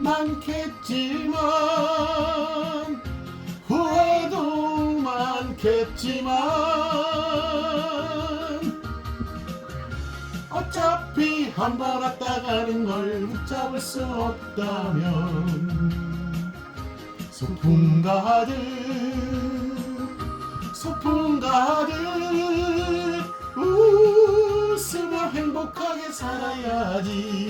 많겠지만 후회도 많겠지만 어차피 한 번 왔다 가는 걸 붙잡을 수 없다면 소풍 가득 소풍 가득 웃으며 행복하게 살아야지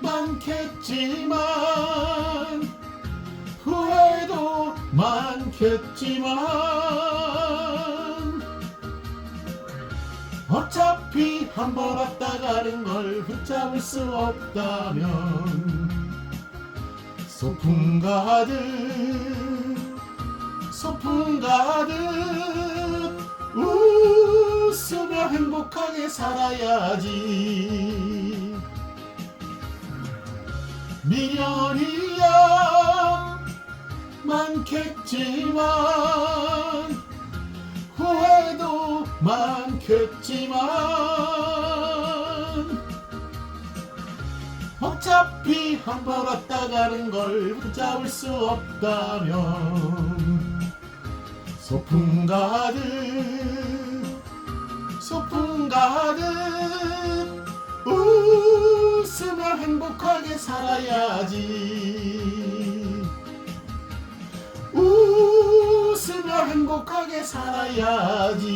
많겠지만 후회도 많겠지만 어차피 한 번 왔다 가는 걸 붙잡을 수 없다면 소풍 가득 소풍 가득 웃으며 행복하게 살아야지 미련이야 많겠지만 후회도 많겠지만 어차피 한 번 왔다 가는 걸 붙잡을 수 없다면 소풍 가득 소풍 가득 웃으며 행복하게 살아야지. 웃으며 행복하게 살아야지